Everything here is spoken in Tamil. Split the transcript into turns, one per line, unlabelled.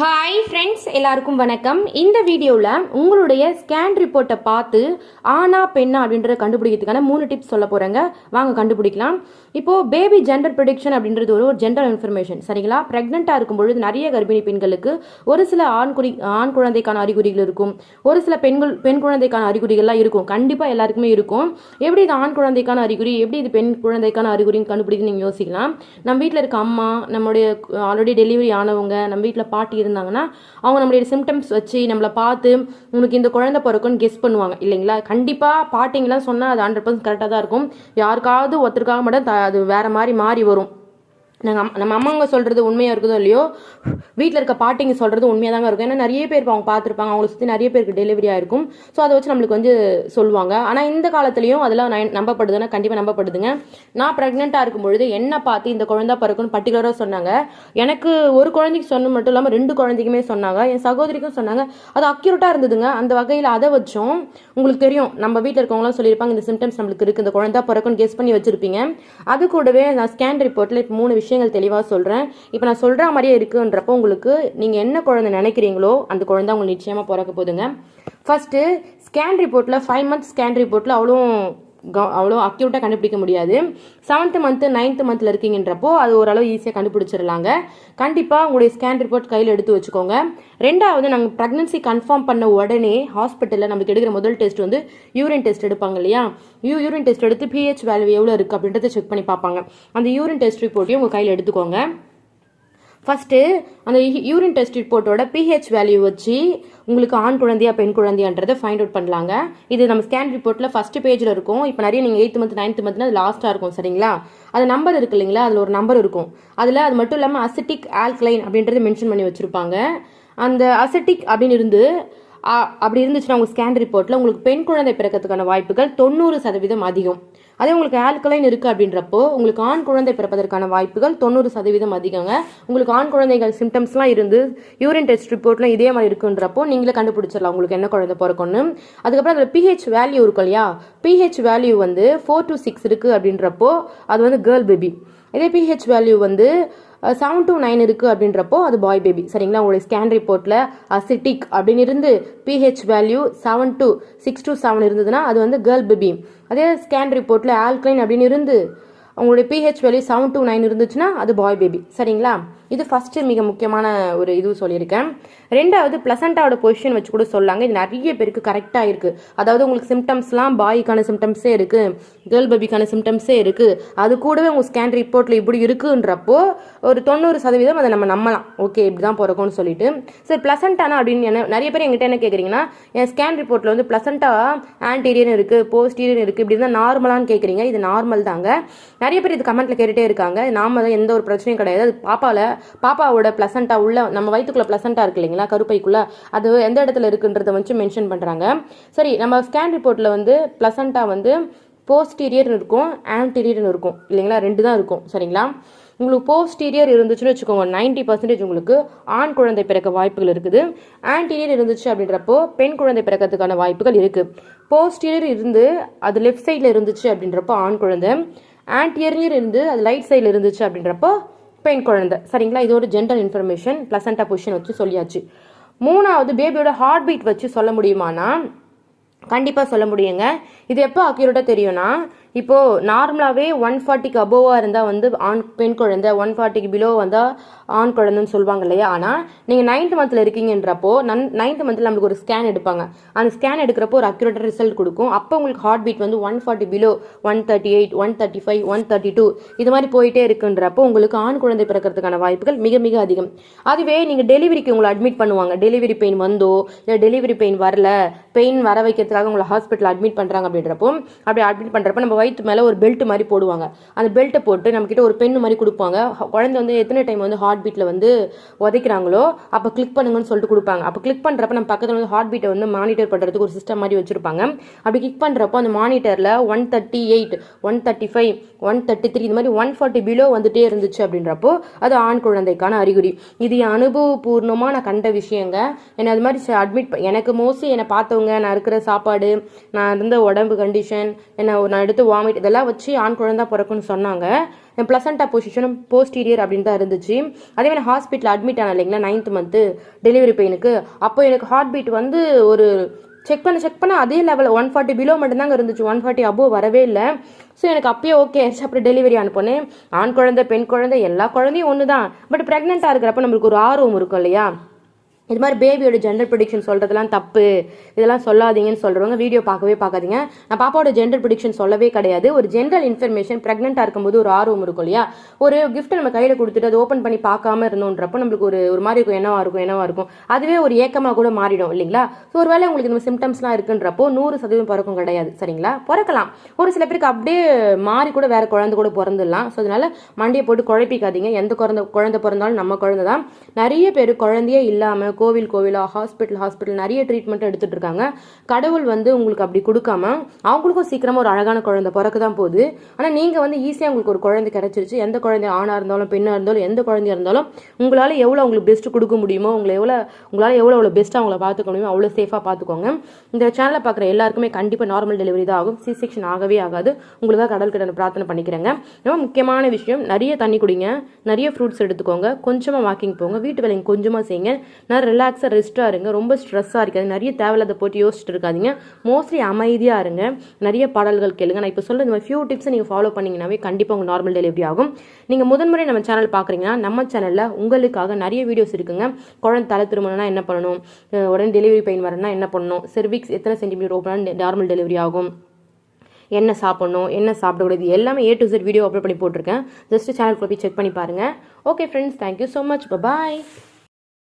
ஹாய் ஃப்ரெண்ட்ஸ் எல்லாருக்கும் வணக்கம். இந்த வீடியோவில் உங்களுடைய ஸ்கேன் ரிப்போர்ட்டை பார்த்து ஆனா பெண்ணா அப்படின்றத கண்டுபிடிக்கிறதுக்கான மூணு டிப்ஸ் சொல்ல போகிறேங்க வாங்க கண்டுபிடிக்கலாம். இப்போது பேபி ஜெண்டர் ப்ரொடிக்ஷன் அப்படின்றது ஒரு ஜெண்டர் இன்ஃபர்மேஷன் சரிங்களா? ப்ரெக்னெண்ட்டாக இருக்கும் பொழுது நிறைய கர்ப்பிணி பெண்களுக்கு ஒரு சில ஆண் குறி ஆண் குழந்தைக்கான அறிகுறிகள் இருக்கும். ஒரு சில பெண்கள் பெண் குழந்தைக்கான அறிகுறிகள்லாம் இருக்கும். கண்டிப்பாக எல்லாருக்குமே இருக்கும். எப்படி இது ஆண் குழந்தைக்கான அறிகுறி எப்படி இது பெண் குழந்தைக்கான அறிகுறின்னு கண்டுபிடிக்குன்னு நீங்கள் யோசிக்கலாம். நம்ம வீட்டில் இருக்க அம்மா நம்மளுடைய ஆல்ரெடி டெலிவரி ஆனவங்க நம்ம வீட்டில் பாட்டி இருந்தாங்கன்னா அவங்க நம்மளுடைய சிம்டம்ஸ் வச்சு நம்மளை பார்த்து உனக்கு இந்த குழந்தை பிறக்குன்னு கெஸ் பண்ணுவாங்க. இல்லைங்களா? கண்டிப்பாக பாட்டிங்கெலாம் சொன்னால் அது ஹண்ட்ரட் பர்சன்ட் கரெக்டாக தான் இருக்கும். யாருக்காவது ஒருத்தருக்காக மட்டும் அது வேறு மாதிரி மாறி வரும். நாங்கள் நம்ம அம்மாங்க சொல்கிறது உண்மையாக இருக்குதோ இல்லையோ வீட்டில் இருக்க பாட்டிங்க சொல்கிறது உண்மையாக தாங்க இருக்கும். ஏன்னா நிறைய பேர் அவங்க பார்த்துருப்பாங்க அவங்களை சுற்றி நிறைய பேருக்கு டெலிவரி ஆயிருக்கும். ஸோ அதை வச்சு நம்மளுக்கு வந்து சொல்லுவாங்க. ஆனால் இந்த காலத்துலேயும் அதெல்லாம் நம்பப்படுதுன்னா கண்டிப்பாக நம்பப்படுதுங்க. நான் ப்ரெக்னெண்ட்டாக இருக்கும் பொழுது என்ன பார்த்து இந்த குழந்தை பிறக்குன்னு பர்டிகுலராக சொன்னாங்க. எனக்கு ஒரு குழந்தைக்கு சொன்ன மட்டும் இல்லாமல் ரெண்டு குழந்தைக்குமே சொன்னாங்க. என் சகோதரிக்கும் சொன்னாங்க. அது அக்யூரட்டாக இருந்ததுங்க. அந்த வகையில் அதை வச்சும். உங்களுக்கு தெரியும் நம்ம வீட்டில் இருக்கவங்களாம் சொல்லியிருப்பாங்க இந்த சிம்டம்ஸ் நம்மளுக்கு இருக்குது இந்த குழந்தை பிறக்குன்னு கெஸ் பண்ணி வச்சுருப்பீங்க. அது கூடவே நான் ஸ்கேன் ரிப்போர்ட்டில் இப்போ மூணு விஷயங்கள் தெளிவாக சொல்கிறேன் இப்போ நான் சொல்கிற மாதிரியே இருக்குன்றப்போ உங்களுக்கு நீங்கள் என்ன குழந்தை நினைக்கிறீங்களோ அந்த குழந்தை உங்களுக்கு நிச்சயமாக பிறக்க போதுங்க ஃபஸ்ட்டு ஸ்கேன் ரிப்போர்ட்டில் ஃபைவ் மந்த்ஸ் ஸ்கேன் ரிப்போர்ட்டில் அவ்வளோ அவ்வளோ அக்யூரேட்டாக கண்டுபிடிக்க முடியாது. செவன்த் மந்த்து நைன்த் மந்த்தில் இருக்கீங்கன்றப்போ அது ஓரளவு ஈஸியாக கண்டுபிடிச்சிடலாங்க. கண்டிப்பாக உங்களுடைய ஸ்கேன் ரிப்போர்ட் கையில் எடுத்து வச்சுக்கோங்க. ரெண்டாவது நாங்கள் ப்ரெக்னன்சி கன்ஃபார்ம் பண்ண உடனே ஹாஸ்பிட்டலில் நமக்கு எடுக்கிற முதல் டெஸ்ட் வந்து யூரின் டெஸ்ட் எடுப்பாங்க இல்லையா? யூ யூரின் டெஸ்ட் எடுத்து பிஹெச் வேல்யூ எவ்வளோ இருக்குது அப்படின்றத செக் பண்ணி பார்ப்பாங்க. அந்த யூரின் டெஸ்ட் ரிப்போர்ட்டையும் உங்கள் கையில் எடுத்துக்கோங்க. ஃபஸ்ட்டு அந்த யூரின் டெஸ்ட் ரிப்போர்ட்டோட பிஹெச் வேல்யூ வச்சு உங்களுக்கு ஆண் குழந்தையா பெண் குழந்தையான்றதை ஃபைண்ட் அவுட் பண்ணலாங்க. இது நம்ம ஸ்கேன் ரிப்போர்ட்டில் ஃபர்ஸ்ட் பேஜில் இருக்கும். இப்போ நிறைய நீங்கள் எயித்து மந்த் நைன்த் மந்த்னா அது லாஸ்ட்டாக இருக்கும் சரிங்களா? அது நம்பர் இருக்கு இல்லைங்களா? அதில் ஒரு நம்பர் இருக்கும். அதில் அது மட்டும் இல்லாமல் அசிட்டிக் ஆல்கலைன் அப்படின்றது மென்ஷன் பண்ணி வச்சுருப்பாங்க. அந்த அசிட்டிக் அப்படின்னு இருந்து அப்படி இருந்துச்சுன்னா உங்கள் ஸ்கேன் ரிப்போர்ட்டில் உங்களுக்கு பெண் குழந்தை பிறக்கிறதுக்கான வாய்ப்புகள் தொண்ணூறு சதவீதம் அதிகம். அதே உங்களுக்கு ஆல்கலைன் இருக்குது அப்படின்றப்போ உங்களுக்கு ஆண் குழந்தை பிறப்பதற்கான வாய்ப்புகள் தொண்ணூறு சதவீதம் அதிகங்க. உங்களுக்கு ஆண் குழந்தைகள் சிம்டம்ஸ்லாம் இருந்து யூரின் டெஸ்ட் ரிப்போர்ட்லாம் இதே மாதிரி இருக்குன்றப்போ நீங்களே கண்டுபிடிச்சிடலாம் உங்களுக்கு என்ன குழந்தை பிறக்கணும்னு அதுக்கப்புறம் அதில் பிஹெச் வேல்யூ இருக்கும் இல்லையா? பிஹெச் வேல்யூ வந்து ஃபோர் டு சிக்ஸ் இருக்குது அப்படின்றப்போ அது வந்து கேர்ள் பேபி இதே பிஹெச் வேல்யூ வந்து செவன் டூ நைன் இருக்குது அப்படின்றப்போ அது பாய் பேபி சரிங்களா? உங்களுடைய ஸ்கேன் ரிப்போர்ட்டில் அசிட்டிக் அப்படின்னு இருந்து pH value seven two six two seven இருந்ததுன்னா அது வந்து கேர்ள் பேபி அதே ஸ்கேன் ரிப்போர்ட்டில் ஆல்கலைன் அப்படின்னு இருந்து உங்களுடைய pH value seven two nine இருந்துச்சுன்னா அது பாய் பேபி சரிங்களா? இது ஃபஸ்ட்டு மிக முக்கியமான ஒரு இது சொல்லியிருக்கேன். ரெண்டாவது ப்ளசண்ட்டாவோட பொசிஷன் வச்சு கூட சொல்லாங்க. இது நிறைய பேருக்கு கரெக்டாக இருக்குது அதாவது உங்களுக்கு சிம்டம்ஸ்லாம் பாய்க்கான சிம்டம்ஸே இருக்குது கேர்ள் பேபிக்கான சிம்டம்ஸே இருக்குது அது கூடவே உங்கள் ஸ்கேன் ரிப்போர்ட்டில் இப்படி இருக்குன்றப்போ ஒரு தொண்ணூறு சதவீதம் அதை நம்ம நம்பலாம். ஓகே இப்படி தான் பிறக்கும்னு சொல்லிட்டு. சரி ப்ளசண்ட்டானா அப்படின்னு என்ன நிறைய பேர் எங்கிட்ட என்ன கேட்குறீங்கன்னா என் ஸ்கேன் ரிப்போர்ட்டில் வந்து ப்ளசண்ட்டாக ஆன்டீரியர் இருக்குது போஸ்டீரியர் இருக்குது இப்படி இருந்தால் நார்மலான்னு கேட்குறீங்க இது நார்மல் தாங்க. நிறைய பேர் இது கமெண்ட்டில் கேட்டுகிட்டே இருக்காங்க. நாம தான் எந்த ஒரு பிரச்சனையும் கிடையாது. அது பாப்பாவில் பாப்பாவோட பிளசண்டா உள்ள நம்ம வயிற்றுக்குள்ள பிளசண்டா இருக்கு இல்லைங்களா கருப்பைக்குள்ள அது எந்த இடத்துல இருக்குன்றதை வச்சு மென்ஷன் பண்ணுறாங்க சரி நம்ம ஸ்கேன் ரிப்போர்ட்டில் வந்து பிளசண்டா வந்து போஸ்டீரியர்னு இருக்கும் ஆன்டீரியர்னு இருக்கும். இல்லைங்களா ரெண்டு தான் இருக்கும் சரிங்களா? உங்களுக்கு போஸ்டீரியர் இருந்துச்சுன்னு வச்சுக்கோங்க 90% பர்சன்டேஜ் உங்களுக்கு ஆண் குழந்தை பிறக்க வாய்ப்புகள் இருக்குது. ஆன்டீரியர் இருந்துச்சு அப்படின்றப்போ பெண் குழந்தை பிறக்கிறதுக்கான வாய்ப்புகள் இருக்குது போஸ்டீரியர் இருந்து அது லெஃப்ட் சைடில் இருந்துச்சு அப்படின்றப்போ ஆண் குழந்தை. ஆன்டீரியர் இருந்து அது லைட் சைடில் இருந்துச்சு அப்படின்றப்போ பெண் குழந்தை. சரிங்களா? இது ஒரு ஜென்ரல் இன்ஃபர்மேஷன் ப்ளசண்டா பொசிஷன் வச்சு சொல்லியாச்சு. மூணாவது பேபியோட ஹார்ட் பீட் வச்சு சொல்ல முடியுமானா? கண்டிப்பாக சொல்ல முடியுங்க. இது எப்போ அக்யூரேட்டாக தெரியும்னா இப்போது நார்மலாகவே ஒன் ஃபார்ட்டிக்கு அபோவாக இருந்தால் வந்து ஆண் பெண் குழந்தை ஒன் ஃபார்ட்டிக்கு பிலோ வந்தால் ஆண் குழந்தைன்னு சொல்லுவாங்க இல்லையா? ஆனால் நீங்கள் நைன்த் மந்தில் இருக்கீங்கன்றப்போ நன் நைன்த் மந்தில் நம்மளுக்கு ஒரு ஸ்கேன் எடுப்பாங்க. அந்த ஸ்கேன் எடுக்கிறப்போ ஒரு அக்யூரேட்டாக ரிசல்ட் கொடுக்கும். அப்போ உங்களுக்கு ஹார்ட் பீட் வந்து one forty below one thirty eight one thirty five one thirty two இது மாதிரி போயிட்டே இருக்குன்றப்போ உங்களுக்கு ஆண் குழந்தை பிறக்கிறதுக்கான வாய்ப்புகள் மிக மிக அதிகம். அதுவே நீங்கள் டெலிவரிக்கு உங்களை அட்மிட் பண்ணுவாங்க. டெலிவரி பெயின் வந்தோ இல்லை டெலிவரி பெயின் வரல பெயின் வர வைக்கிறதுக்காக உங்களை ஹாஸ்பிட்டல் அட்மிட் பண்ணுறாங்க அப்படின்றப்போ அப்படி அட்மிட் பண்ணுறப்ப நம்ம வயிற்று மேலே ஒரு பெல்ட் மாதிரி போடுவாங்க. அந்த பெல்ட்டை போட்டு நம்மக்கிட்ட ஒரு பென் மாதிரி கொடுப்பாங்க. குழந்தை வந்து எத்தனை டைம் வந்து ஹார்ட் பீட்டில் வந்து உதைக்கிறாங்களோ அப்போ கிளிக் பண்ணுங்கன்னு சொல்லிட்டு கொடுப்பாங்க. அப்போ கிளிக் பண்ணுறப்ப நம்ம பக்கத்தில் வந்து ஹார்ட் பீட்டை வந்து மானிட்டர் பண்ணுறதுக்கு ஒரு சிஸ்டம் மாதிரி வச்சுருப்பாங்க. அப்படி கிளிக் பண்ணுறப்போ அந்த மானிட்டரில் one thirty eight one thirty five one thirty three இது மாதிரி ஒன் ஃபார்ட்டி பிலோ வந்துட்டே இருந்துச்சு அப்படின்றப்போ அது ஆண் குழந்தைக்கான அறிகுறி. இது என் அனுபவபூர்வமாக நான் கண்ட விஷயங்க. என்னை அது மாதிரி அட்மிட் எனக்கு மோஸ்ட்லி என்னை பார்த்தவங்க நான் இருக்கிற சாப்பாடு நான் இருந்த உடம்பு கண்டிஷன் என்ன நான் எடுத்து வாமிட் இதெல்லாம் வச்சு ஆண் குழந்தை பிறக்குன்னு சொன்னாங்க. பிளசண்டா பொசிஷனும் போஸ்டீரியர் அப்படின்னு தான் இருந்துச்சு. அதே மாதிரி ஹாஸ்பிட்டல் அட்மிட் ஆன இல்லைங்களா நைன்த் மந்த்து டெலிவரி பெயினுக்கு அப்போ எனக்கு ஹார்ட் பீட் வந்து ஒரு செக் பண்ண செக் பண்ண அதே லெவல் ஒன் ஃபார்ட்டி பிலோ மட்டும்தாங்க இருந்துச்சு. ஒன் ஃபார்ட்டி அபோவ் வரவே இல்லை. ஸோ எனக்கு அப்பயே ஓகே அப்புறம் டெலிவரி அனுப்பினேன். ஆண் குழந்தை பெண் குழந்தை எல்லா குழந்தையும் ஒன்று தான் பட் ப்ரெக்னெண்ட்டாக இருக்கிறப்ப நம்மளுக்கு ஒரு ஆர்வம் இருக்கும் இல்லையா? இது மாதிரி பேபியோட ஜெண்டர் ப்ரிடிக்ஷன் சொல்கிறதுலாம் தப்பு. இதெல்லாம் சொல்லாதீங்கன்னு சொல்கிறவங்க வீடியோ பார்க்கவே பார்க்காதீங்க. நான் பாப்பாவோட ஜெண்டர் ப்ரிடிக்ஷன் சொல்லவே கிடையாது. ஒரு ஜென்ரல் இன்ஃபர்மேஷன் ப்ரெக்னெண்ட்டாக இருக்கும்போது ஒரு ஆர்வம் இருக்கும் இல்லையா? ஒரு கிஃப்ட் நம்ம கையில் கொடுத்துட்டு அதை ஓப்பன் பண்ணி பார்க்காம இருந்தோன்றப்போ நம்மளுக்கு ஒரு ஒரு மாதிரி இருக்கும். என்னவா இருக்கும் என்னவா இருக்கும்? அதுவே ஒரு ஏக்கமாக கூட மாறிடும் இல்லைங்களா? ஸோ ஒருவேளை உங்களுக்கு இந்த சிம்டம்ஸ்லாம் இருக்குன்றப்போ நூறு சதவீதம் பிறக்கும் கிடையாது. சரிங்களா? பிறக்கலாம். ஒரு சில பேருக்கு அப்படியே மாறி கூட வேற குழந்தை கூட பிறந்துடலாம். ஸோ அதனால மண்டியை போட்டு குழப்பிக்காதீங்க. எந்த குழந்தை குழந்தை பிறந்தாலும் நம்ம குழந்தை தான் நிறைய பேர் குழந்தையே இல்லாமல் கோவில் கோவிலா ஹாஸ்பிட்டல் ஹாஸ்பிட்டல் நிறைய ட்ரீட்மெண்ட் எடுத்துட்டு இருக்காங்க கடவுள் வந்து உங்களுக்கு அப்படி கொடுக்காம அவங்களுக்கும் சீக்கிரமா ஒரு அழகான குழந்தை பிறக்க தான் போகுது. ஆனால் நீங்கள் வந்து ஈஸியாக உங்களுக்கு ஒரு குழந்தை கிடைச்சிருச்சு. எந்த குழந்தை ஆணாக இருந்தாலும் பெண்ணாக இருந்தாலும் எந்த குழந்தையா இருந்தாலும் உங்களால் எவ்வளோ உங்களுக்கு பெஸ்ட் கொடுக்க முடியுமோ உங்களை எவ்வளோ உங்களால் எவ்வளோ எவ்வளோ பெஸ்ட்டாக அவங்கள பார்த்துக்க முடியுமோ அவ்வளோ சேஃபாக பார்த்துக்கோங்க. இந்த சேனலை பார்க்குற எல்லாருக்குமே கண்டிப்பாக நார்மல் டெலிவரி தான் ஆகும். சி செக்ஷன் ஆகவே ஆகாது. உங்களுக்காக கடல் கிட்ட பிரார்த்தனை பண்ணிக்கிறேங்க. ரொம்ப முக்கியமான விஷயம் நிறைய தண்ணி குடிங்க. நிறைய ஃப்ரூட்ஸ் எடுத்துக்கோங்க. கொஞ்சமாக வாக்கிங் போங்க. வீட்டு வேலைங்க கொஞ்சமாக செய்யுங்க. நான் ரிலாக்ஸாக ரெஸ்ட்டாக இருங்க. ரொம்ப ஸ்ட்ரெஸ்ஸாக இருக்காது நிறைய தேவையில்லாத போட்டு யோசிச்சுட்டு இருக்காதிங்க. மோஸ்ட்லி அமைதியாக இருங்க. நிறைய பாடல்கள் கேளுங்க. நான் இப்போ சொல்கிற இந்த ஃபியூ டிப்ஸை நீங்கள் ஃபாலோ பண்ணிங்கனாவே கண்டிப்பாக உங்கள் நார்மல் டெலிவரி ஆகும். நீங்கள் முதன்முறை நம்ம சேனல் பார்க்குறீங்கன்னா நம்ம சேனலில் உங்களுக்காக நிறைய வீடியோஸ் இருக்குங்க. குழந்தை தலை திருமணம்னா என்ன பண்ணணும்? உடனே டெலிவரி பெயின் வரணும்னா என்ன பண்ணணும்? செர்விக்ஸ் எத்தனை சென்டிமீட்டர் ஓப்பனா நார்மல் டெலிவரி ஆகும்? என்ன சாப்பிடணும்? என்ன சாப்பிடக்கூடாது? எல்லாமே A to Z video upload பண்ணி போட்டிருக்கேன். ஜஸ்ட் சேனல் போய் செக் பண்ணி பாருங்கள் okay friends thank you so much bye